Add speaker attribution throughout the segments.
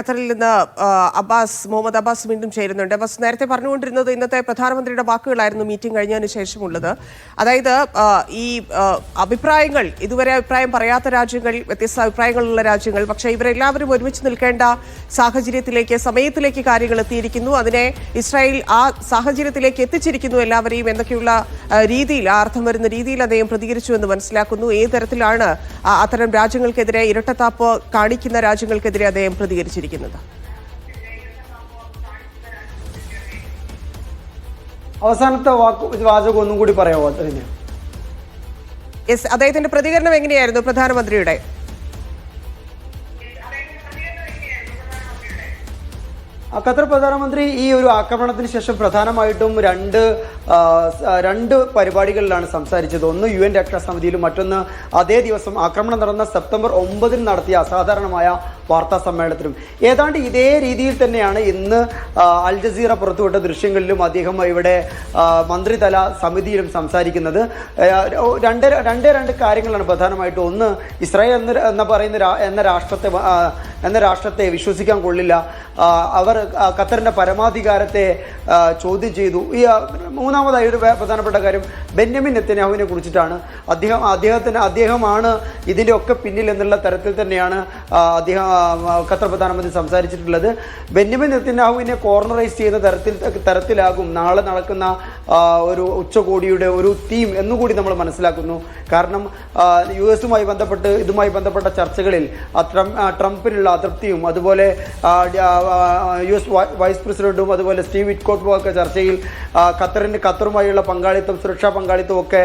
Speaker 1: ഖത്തറിൽ നിന്ന് Abbas Muhammad Abbas വീണ്ടും ചേരുന്നുണ്ട്. അബ്ബാസ് നേരത്തെ പറഞ്ഞുകൊണ്ടിരുന്നത് ഇന്നത്തെ പ്രധാനമന്ത്രിയുടെ വാക്കുകളായിരുന്നു മീറ്റിംഗ് കഴിഞ്ഞതിന് ശേഷമുള്ളത്. അതായത് ഈ അഭിപ്രായങ്ങൾ ഇതുവരെ അഭിപ്രായം പറയാത്ത രാജ്യങ്ങൾ വ്യത്യസ്ത അഭിപ്രായങ്ങളുള്ള രാജ്യങ്ങൾ പക്ഷേ ഇവരെല്ലാവരും ഒരുമിച്ച് നിൽക്കേണ്ട സാഹചര്യത്തിലേക്ക് സമയത്തിലേക്ക് കാര്യങ്ങൾ എത്തിയിരിക്കുന്നു. അതിനെ ഇസ്രായേൽ ആ സാഹചര്യത്തിലേക്ക് എത്തിച്ചിരിക്കുന്നു എല്ലാവരെയും എന്നൊക്കെയുള്ള രീതിയിൽ ആ അർത്ഥം വരുന്ന രീതിയിൽ അദ്ദേഹം പ്രതികരിച്ചു എന്ന് മനസ്സിലാക്കുന്നു. ഏത് തരത്തിലാണ് അത്തരം രാജ്യങ്ങൾക്കെതിരെ ഇരട്ടത്താപ്പ് കാണിക്കുന്ന രാജ്യങ്ങൾക്കെതിരെ അദ്ദേഹം പ്രതികരിച്ചിരിക്കുന്നത്
Speaker 2: അവസാനത്തെ വാക്ക് വാചകം ഒന്നും കൂടി പറയാമോ അതിന്?
Speaker 1: യെസ് അദ്ദേഹത്തിന്റെ പ്രതികരണം എങ്ങനെയായിരുന്നു പ്രധാനമന്ത്രിയുടെ?
Speaker 2: ഖത്തർ പ്രധാനമന്ത്രി ഈ ഒരു ആക്രമണത്തിന് ശേഷം പ്രധാനമായിട്ടും രണ്ട് രണ്ട് പരിപാടികളിലാണ് സംസാരിച്ചത്. ഒന്ന് യു എൻ രക്ഷാസമിതിയിലും മറ്റൊന്ന് അതേ ദിവസം ആക്രമണം നടന്ന സെപ്റ്റംബർ ഒമ്പതിന് നടത്തിയ അസാധാരണമായ വാർത്താ സമ്മേളനത്തിലും. ഏതാണ്ട് ഇതേ രീതിയിൽ തന്നെയാണ് ഇന്ന് അൽ ജസീറ പുറത്തുവിട്ട ദൃശ്യങ്ങളിലും അദ്ദേഹം ഇവിടെ മന്ത്രിതല സമിതിയിലും സംസാരിക്കുന്നത്. രണ്ട് രണ്ട് രണ്ട് കാര്യങ്ങളാണ് പ്രധാനമായിട്ടും. ഒന്ന് ഇസ്രായേൽ എന്ന പറയുന്ന എന്ന രാഷ്ട്രത്തെ എന്ന രാഷ്ട്രത്തെ വിശ്വസിക്കാൻ കൊള്ളില്ല. അവർ ഖത്തറിന്റെ പരമാധികാരത്തെ ചോദ്യം ചെയ്തു. ഈ മൂന്നാമതായി ഒരു പ്രധാനപ്പെട്ട കാര്യം ബെന്യമിൻ നെത്തന്യാഹുവിനെ കുറിച്ചിട്ടാണ്. അദ്ദേഹം അദ്ദേഹത്തിന് അദ്ദേഹമാണ് ഇതിന്റെ ഒക്കെ പിന്നിൽ എന്നുള്ള തരത്തിൽ തന്നെയാണ് അദ്ദേഹം ഖത്തർ പ്രധാനമന്ത്രി സംസാരിച്ചിട്ടുള്ളത്. ബെന്യമിൻ നെത്തന്യാഹുവിനെ കോർണറൈസ് ചെയ്യുന്ന തരത്തിൽ തരത്തിലാകും. നാളെ നടക്കുന്ന ഒരു ഉച്ചകോടിയുടെ ഒരു തീം എന്നുകൂടി നമ്മൾ മനസ്സിലാക്കുന്നു. കാരണം യു എസുമായി ബന്ധപ്പെട്ട് ഇതുമായി ബന്ധപ്പെട്ട ചർച്ചകളിൽ ട്രംപ് ട്രംപിനുള്ള അതൃപ്തിയും അതുപോലെ യു എസ് വൈസ് പ്രസിഡന്റും അതുപോലെ സ്റ്റീവ് വിറ്റ്കോട്ടും ഒക്കെ ചർച്ചയിൽ ഖത്തറിന് ഖത്തറുമായുള്ള പങ്കാളിത്തം സുരക്ഷാ പങ്കാളിത്തം ഒക്കെ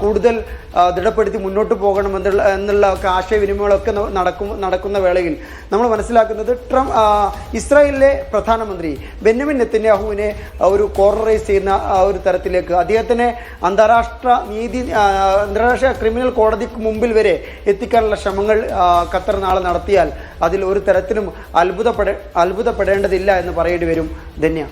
Speaker 2: കൂടുതൽ ദൃഢപ്പെടുത്തി മുന്നോട്ട് പോകണം എന്നുള്ള എന്നുള്ള ആശയവിനിമയങ്ങളൊക്കെ നടക്കും നടക്കുന്ന വേളയിൽ നമ്മൾ മനസ്സിലാക്കുന്നത് ട്രംപ് ഇസ്രായേലിലെ പ്രധാനമന്ത്രി ബെന്നമിൻ നെത്തന്യാഹുവിനെ ഒരു കോർണറൈസ് ചെയ്യുന്ന ഒരു തരത്തിലേക്ക് അദ്ദേഹത്തിനെ അന്താരാഷ്ട്ര നീതി അന്താരാഷ്ട്ര ക്രിമിനൽ കോടതിക്ക് മുമ്പിൽ വരെ എത്തിക്കാനുള്ള ശ്രമങ്ങൾ ഖത്തർ നാളെ നടത്തിയാൽ അതിൽ ഒരു തരത്തിലും അത്ഭുതപ്പെട അത്ഭുതപ്പെടേണ്ടതില്ല എന്ന് പറയേണ്ടി വരും ധന്യ.